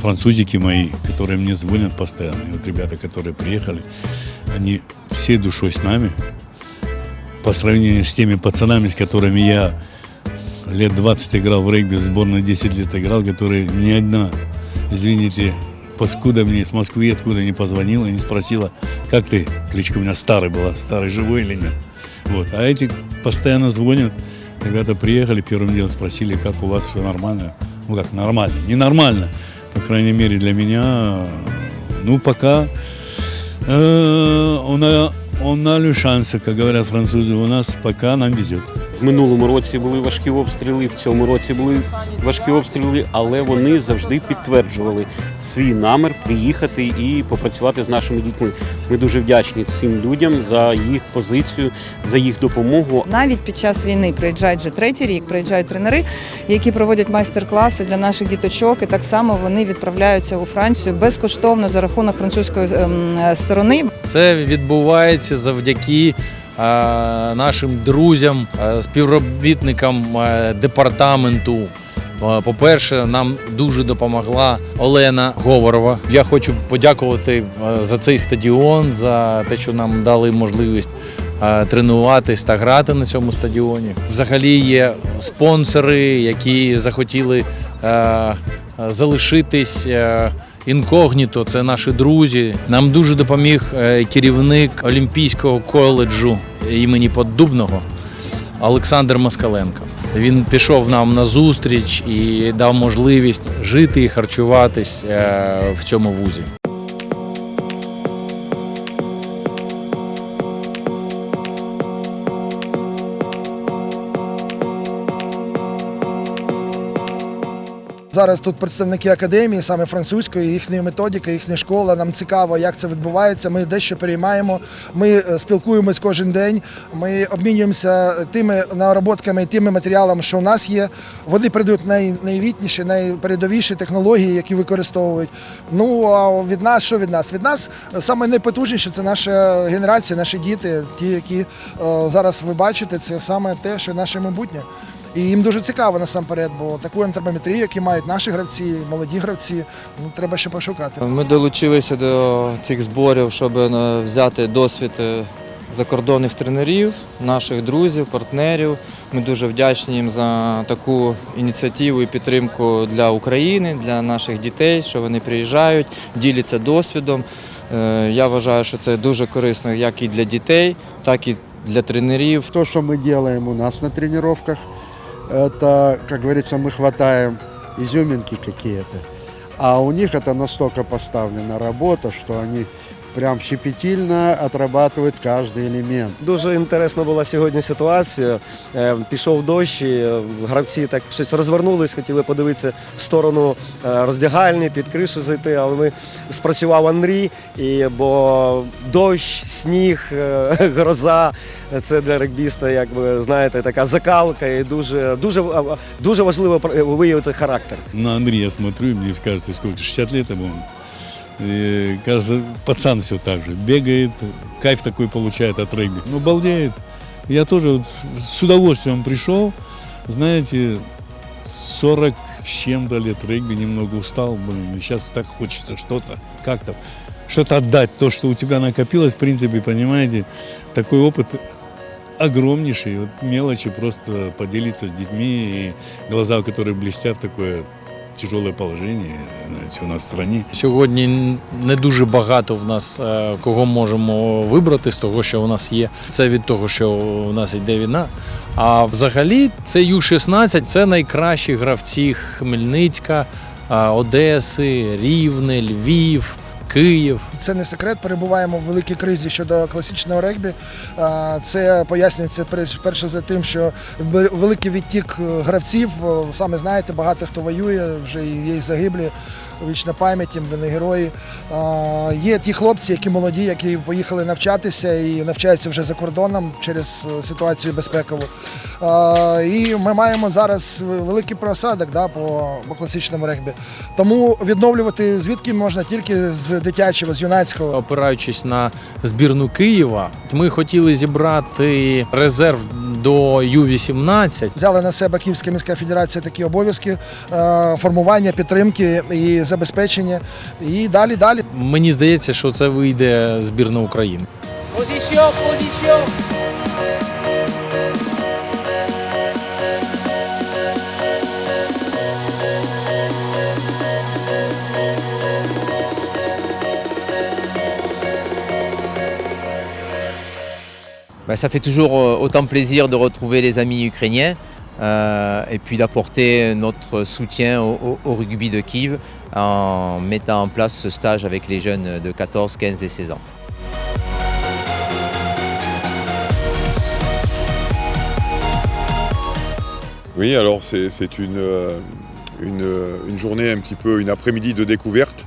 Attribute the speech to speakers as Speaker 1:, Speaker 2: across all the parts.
Speaker 1: французики мои, которые мне звонят постоянно, и вот ребята, которые приехали, они всей душой с нами, по сравнению с теми пацанами, с которыми я лет 20 играл в регби, в сборной 10 лет играл, которые ни одна, извините, паскуда мне с Москвы откуда не позвонила и не спросила, как ты, кличка у меня старый была, старый живой или нет. Вот. А эти постоянно звонят, ребята приехали, первым делом спросили, как у вас все нормально. Ну как нормально, ненормально, по крайней мере для меня. Ну пока э, он, а- он на le шансы, как говорят французы, у нас пока нам везет.
Speaker 2: В минулому році були важкі обстріли, в цьому році були важкі обстріли, але вони завжди підтверджували свій намір приїхати і попрацювати з нашими дітьми. Ми дуже вдячні цим людям за їх позицію, за їх допомогу.
Speaker 3: Навіть під час війни приїжджають вже третій рік, приїжджають тренери, які проводять майстер-класи для наших діточок. І так само вони відправляються у Францію безкоштовно за рахунок французької ем, сторони.
Speaker 4: Це відбувається завдяки нашим друзям, е, співробітникам е, департаменту. Е, По-перше, нам дуже допомогла Олена Говорова. Я хочу подякувати е, за цей стадіон, за те, що нам дали можливість е, тренуватись та грати на цьому стадіоні. Взагалі є спонсори, які захотіли е, залишитись. е, Інкогніто це наші друзі. Нам дуже допоміг е, керівник Олімпійського коледжу імені Поддубного Олександр Москаленко. Він пішов нам на зустріч і дав можливість жити і харчуватись е, в цьому вузі.
Speaker 5: Зараз тут представники академії, саме французької, їхня методика, їхня школа. Нам цікаво, як це відбувається. Ми дещо переймаємо. Ми е, спілкуємось кожен день. Ми обмінюємося тими нароботками, тими матеріалами, що у нас є. Вони передають най, найвітніші, найпередовіші технології, які використовують. Ну а від нас, що від нас? Від нас саме найпотужніше це наша генерація, наші діти, ті, які е, зараз ви бачите, це саме те, що наше майбутнє. І їм дуже цікаво насамперед, бо таку антропометрію, які мають наші гравці, молоді гравці, ну треба ще пошукати.
Speaker 6: Ми долучилися до цих зборів, щоб е, взяти досвід е, закордонних тренерів, наших друзів, партнерів. Ми дуже вдячні їм за таку ініціативу і підтримку для України, для наших дітей, що вони приїжджають, діляться досвідом. Е, Я вважаю, що це дуже корисно як і для дітей, так і для тренерів.
Speaker 7: То, что мы делаем у нас на тренировках, это, как говорится, мы хватаем изюминки какие-то. А у них это настолько поставлена работа, что они прям щепетильно отрабатывают каждый элемент.
Speaker 8: Дуже інтересна була сьогодні ситуація. Е, Пішов дощ, і е, гравці так щось розвернулись, хотіли подивитися в сторону е, роздягальні, під кришу зайти, але ми спрацював Андрій, і, бо дощ, сніг, е, гроза це для регбіста, як ви знаєте, така закалка, і дуже, дуже, дуже важливо пр- виявити характер.
Speaker 1: На Андрея смотрю, и мне кажется, сколько, 60 лет ему. И, кажется, пацан все так же. Бегает, кайф такой получает от регби. Ну, балдеет. Я тоже вот с удовольствием пришел. Знаете, 40 с чем-то лет регби, немного устал. Блин, и сейчас так хочется что-то, как-то, что-то отдать. То, что у тебя накопилось, в принципе, понимаете, такой опыт огромнейший. Вот мелочи просто поделиться с детьми, и глаза, которые блестят такое тяжелое положение знаете, у нас в стране.
Speaker 4: Сьогодні не дуже багато в нас е, кого можемо вибрати з того, що у нас є. Це від того, що у нас йде війна. А взагалі це Ю-16 це найкращі гравці Хмельницька, Одеси, Рівне, Львів, Київ.
Speaker 5: Це не секрет. Перебуваємо в великій кризі щодо класичного регбі. Це пояснюється перше за тим, що великий відтік е, гравців. Е, Саме знаєте, багато хто воює, вже є й загиблі. Вічна пам'ять, їм вони герої. Є ті хлопці, які молоді, які поїхали навчатися і навчаються вже за кордоном через е, ситуацію безпекову. І ми маємо зараз великий просадок да, по, по класичному регбі. Тому відновлювати звідки можна тільки з дитячого, з юнацького.
Speaker 4: Опираючись на збірну Києва, ми хотіли зібрати резерв до Ю-18.
Speaker 5: Взяли на себе Київська міська федерація такі обов'язки е, формування підтримки і забезпечення. І далі, далі.
Speaker 4: Мені здається, що це вийде збірна України.
Speaker 9: Bah, ça fait toujours euh, autant plaisir de retrouver les amis ukrainiens euh, et puis d'apporter notre soutien au, rugby de Kiev en mettant en place ce stage avec les jeunes de 14, 15 et 16 ans.
Speaker 10: Oui, alors c'est euh, euh, une journée un petit peu, une après-midi de découverte,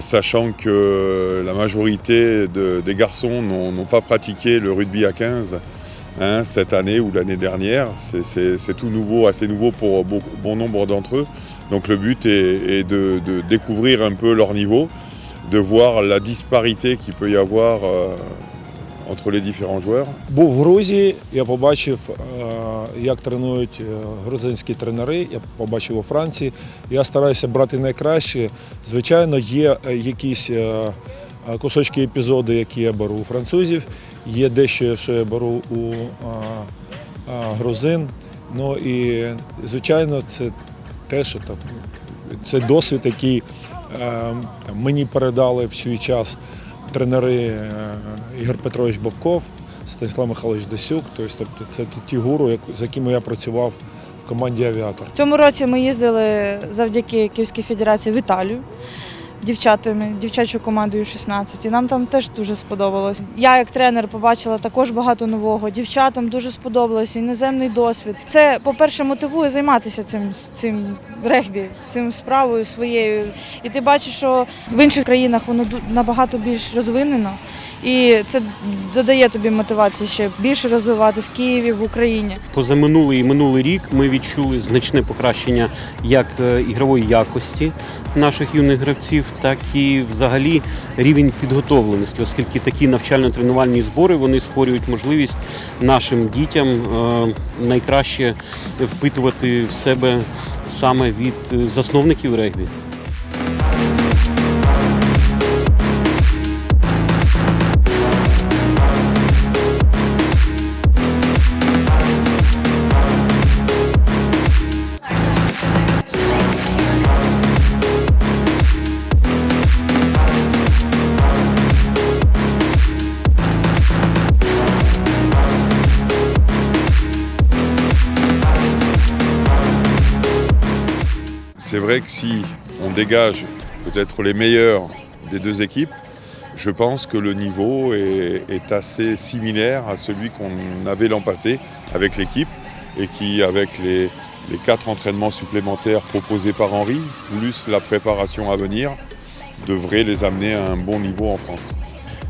Speaker 10: sachant que la majorité de- des garçons n'ont pas pratiqué le rugby à 15 hein, cette année ou l'année dernière. C'est- C'est c'est tout nouveau, assez nouveau pour bon, bon nombre d'entre eux. Donc le but est, est de, de découvrir un peu leur niveau, de voir la disparité qu'il peut y avoir euh, entre les différents joueurs.
Speaker 11: Був в Грузії, я побачив, е, як тренують е, грузинські тренери. Я побачив у Франції. Я стараюся брати найкраще. Звичайно, є е, якісь е, е, кусочки епізоди, які я беру у французів. Є дещо, що я беру у грузин. Ну і звичайно, це те, що там це досвід, який е, мені передали в свій час тренери е, Ігор Петрович Бобков, Станіслав Михайлович Десюк. Тобто, тобто це ті гуру, з якими я працював в команді Авіатор.
Speaker 12: В цьому році ми їздили завдяки Київській федерації в Італію дівчатами, дівчачою командою 16. І нам там теж дуже сподобалось. Я як тренер побачила також багато нового. Дівчатам дуже сподобалося іноземний досвід. Це, по-перше, мотивує займатися цим, цим регбі, цим справою своєю. І ти бачиш, що в інших країнах воно набагато більш розвинено. І це додає тобі мотивації ще більше розвивати в Києві, в Україні.
Speaker 2: Позаминулий і минулий рік ми відчули значне покращення як е, ігрової якості наших юних гравців, так і взагалі рівень підготовленості, оскільки такі навчально-тренувальні збори вони створюють можливість нашим дітям е, найкраще впитувати в себе саме від е, засновників регбі.
Speaker 10: Vrai que si on dégage peut-être les meilleurs des deux équipes, je pense que le niveau est, assez similaire à celui qu'on avait l'an passé avec l'équipe et qui, avec les, quatre entraînements supplémentaires proposés par Henri, plus la préparation à venir, devrait les amener à un bon niveau en France.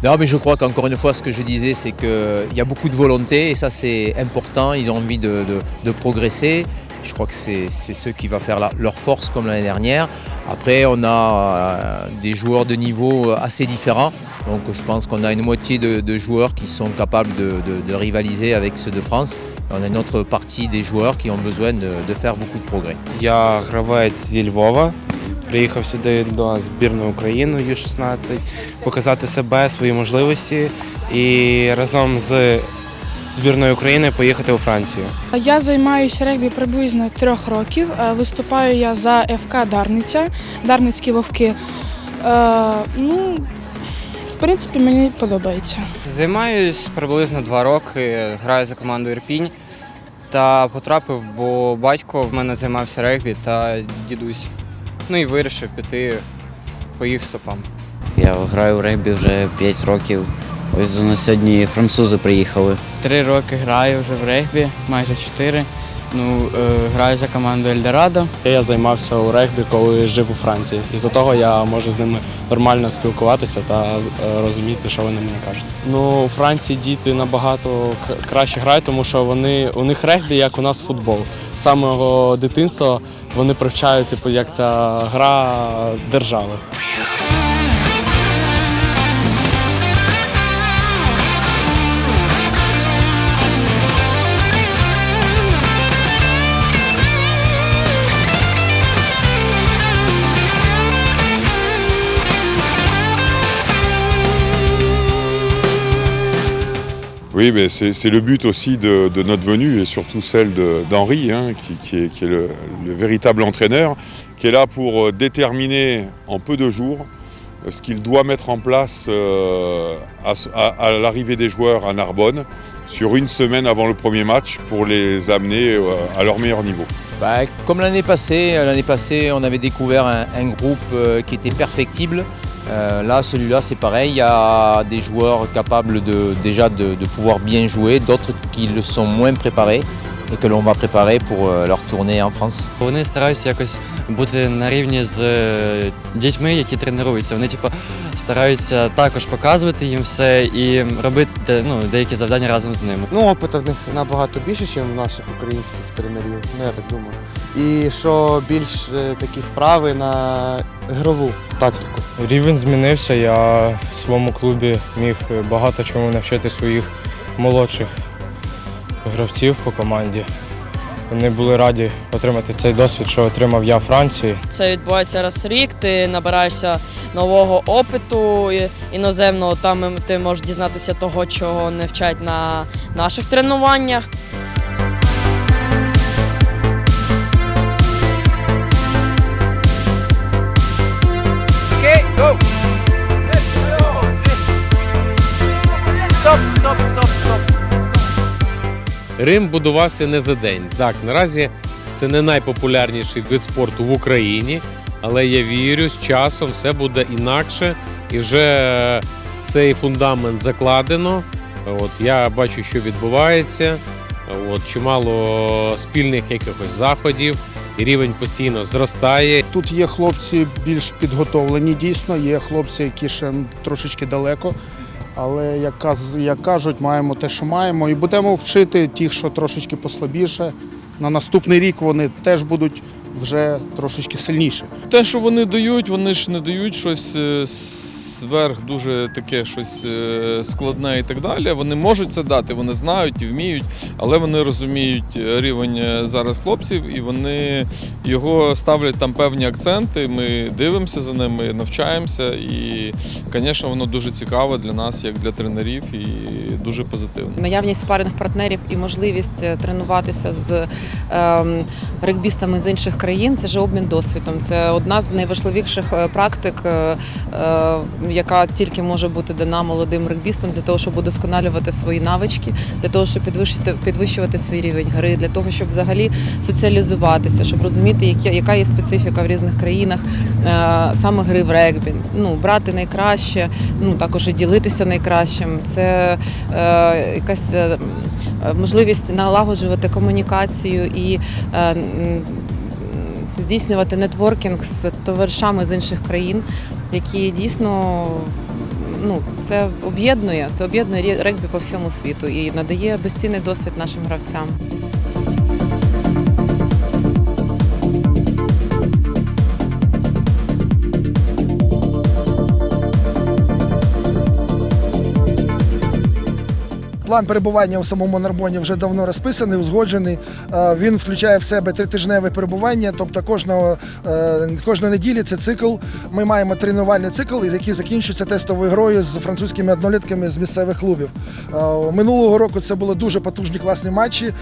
Speaker 9: Non, mais je crois qu'encore une fois, ce que je disais, c'est qu'il y a beaucoup de volonté et ça, c'est important. Ils ont envie de progresser. Je crois que c'est c'est ce qui va faire la- leur force comme l'année dernière. Après, on a euh, des joueurs de niveau assez différents. Donc, je pense qu'on a une moitié de, de joueurs qui sont capables de, de- de rivaliser avec ceux de France. On a une autre partie des joueurs qui ont besoin de, de faire beaucoup de progrès.
Speaker 13: Я гравець зі Львова. Приїхав сюди до збірної України Ю-16, показати себе, свої можливості і разом з збірною України поїхати у Францію.
Speaker 12: Я займаюся регбі приблизно трьох років. Е, Виступаю я за ФК Дарниця, Дарницькі вовки. Е, ну, в принципі, мені подобається.
Speaker 13: Займаюсь приблизно два роки, граю за команду Ірпінь та потрапив, бо батько в мене займався регбі та дідусь. Ну і вирішив піти по їх стопам.
Speaker 14: Я граю в регбі вже 5 років. Ось до нас сьогодні французи приїхали.
Speaker 13: Три роки граю вже в регбі, майже чотири. Ну, граю за команду Ельдорадо.
Speaker 11: Я займався у регбі, коли жив у Франції. І за того я можу з ними нормально спілкуватися та е, розуміти, що вони мені кажуть. Ну, у Франції діти набагато краще грають, тому що вони у них регбі, як у нас футбол. З самого дитинства вони привчають, типу, як ця гра держави.
Speaker 10: Oui, mais c'est le but aussi de, notre venue et surtout celle d'Henri, hein, qui, est, le, le véritable entraîneur, qui est là pour euh, déterminer en peu de jours euh, ce qu'il doit mettre en place euh, à, l'arrivée des joueurs à Narbonne sur une semaine avant le premier match pour les amener à leur meilleur niveau.
Speaker 9: Bah, comme l'année passée, l'année passée, on avait découvert un, groupe qui était perfectible. Euh, là, celui-là, c'est pareil. Il y a des joueurs capables de, déjà de, de pouvoir bien jouer, d'autres qui le sont moins préparés et que l'on va préparer pour euh, leur tournée en France.
Speaker 15: Вони стараються якось бути на рівні з е, дітьми, які тренуються. Вони типу, Стараються також показувати їм все і робити ну, деякі завдання разом з ними.
Speaker 16: Ну, опиту в них набагато більше, ніж у наших українських тренерів, ну я так думаю. І що більш е, такі вправи на ігрову тактику.
Speaker 7: Рівень змінився. Я в своєму клубі міг багато чому навчити своїх молодших гравців по команді. Вони були раді отримати цей досвід, що отримав я в Франції.
Speaker 17: Це відбувається раз в рік. Ти набираєшся нового опиту іноземного. Там ти можеш дізнатися того, чого не вчать на наших тренуваннях.
Speaker 18: Рим будувався не за день. Так, наразі це не найпопулярніший вид спорту в Україні, але я вірю, з часом все буде інакше, і вже цей фундамент закладено. От я бачу, що відбувається. От чимало спільних якихось заходів, і рівень постійно зростає.
Speaker 16: Тут є хлопці більш підготовлені, дійсно, є хлопці, які ще трошечки далеко. Але як, як кажуть, маємо те, що маємо, і будемо вчити тих, що трошечки послабіше. На наступний рік вони теж будуть вже трошечки сильніші.
Speaker 19: Те, що вони дають, вони ж не дають щось е, зверх дуже таке щось е, складне і так далі. Вони можуть це дати, вони знають і вміють, але вони розуміють е, рівень е, зараз хлопців і вони його ставлять там певні акценти. Ми дивимося за ними, навчаємося, і, звісно, воно дуже цікаве для нас, як для тренерів, і дуже позитивно.
Speaker 3: Наявність спарних партнерів і можливість е, тренуватися з ем, регбістами з інших країн це ж обмін досвідом. Це одна з найважливіших е, практик, е, е, яка тільки може бути дана молодим регбістам для того, щоб удосконалювати свої навички, для того, щоб підвищити підвищувати свій рівень гри, для того, щоб взагалі соціалізуватися, щоб розуміти, яка є специфіка в різних країнах саме гри в регбі. Ну брати найкраще, ну також і ділитися найкращим. Це якась можливість налагоджувати комунікацію і е, здійснювати нетворкінг з товаришами з інших країн, які дійсно ну, це об'єднує, це об'єднує регбі по всьому світу і надає безцінний досвід нашим гравцям.
Speaker 5: План перебування у самому Нарбоні вже давно розписаний, узгоджений. Е, Він включає в себе тритижневе перебування, тобто кожного, е, кожної неділі це цикл. Ми маємо тренувальний цикл, який закінчується тестовою грою з французькими однолітками з місцевих клубів. Е, Минулого року це були дуже потужні класні матчі.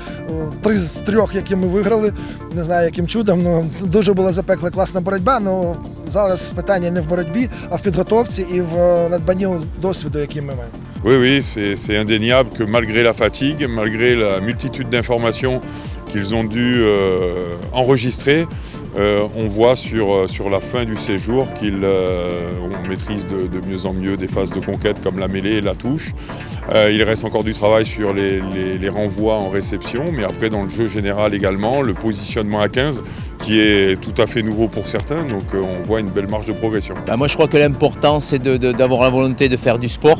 Speaker 5: Три з трьох, які ми виграли. Не знаю, яким чудом. Ну дуже була запекла класна боротьба. Ну зараз питання не в боротьбі, а в підготовці і в надбанні досвіду, який ми маємо.
Speaker 10: Oui, oui, c'est indéniable que malgré la fatigue, malgré la multitude d'informations qu'ils ont dû euh, enregistrer, euh, on voit sur, euh, sur la fin du séjour qu'ils euh, maîtrise de, mieux en mieux des phases de conquête comme la mêlée et la touche. Il reste encore du travail sur les, renvois en réception, mais après dans le jeu général également, le positionnement à 15 qui est tout à fait nouveau pour certains, donc on voit une belle marge de progression.
Speaker 9: Bah, moi, je crois que l'important, c'est d'avoir la volonté de faire du sport.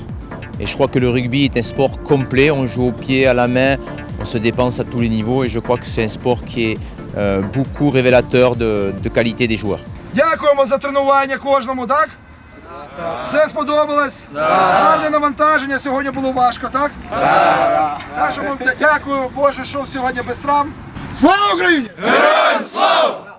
Speaker 9: Et je crois que le rugby est un sport complet. On joue au pied, à la main, on se dépense à tous les niveaux. Et je crois que c'est un sport qui est euh, beaucoup révélateur de, de qualité des joueurs.
Speaker 5: Дякуємо за тренування кожному, так? Все сподобалось? Гарне навантаження. Сьогодні було важко, так? Так. Нашому дякую, Боже, що сьогодні без травм. Слава Україні! Героям слава!